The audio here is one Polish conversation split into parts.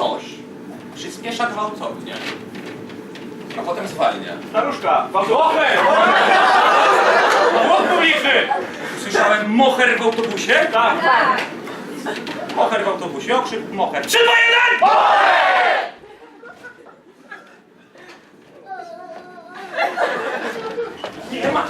coś przyspiesza gwałtownie, a potem zwalnia. Staruszka, Mocher! Chłop publiczny! Słyszałem mocher w autobusie? Tak. Mocher w autobusie, okrzyk mocher. 3, 2, 1! Nie ma!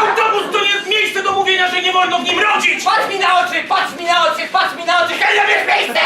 Autobus to nie jest miejsce do mówienia, że nie wolno w nim rodzić! Patrz mi na oczy, patrz mi na oczy, patrz mi na oczy! Hej, jest miejsce!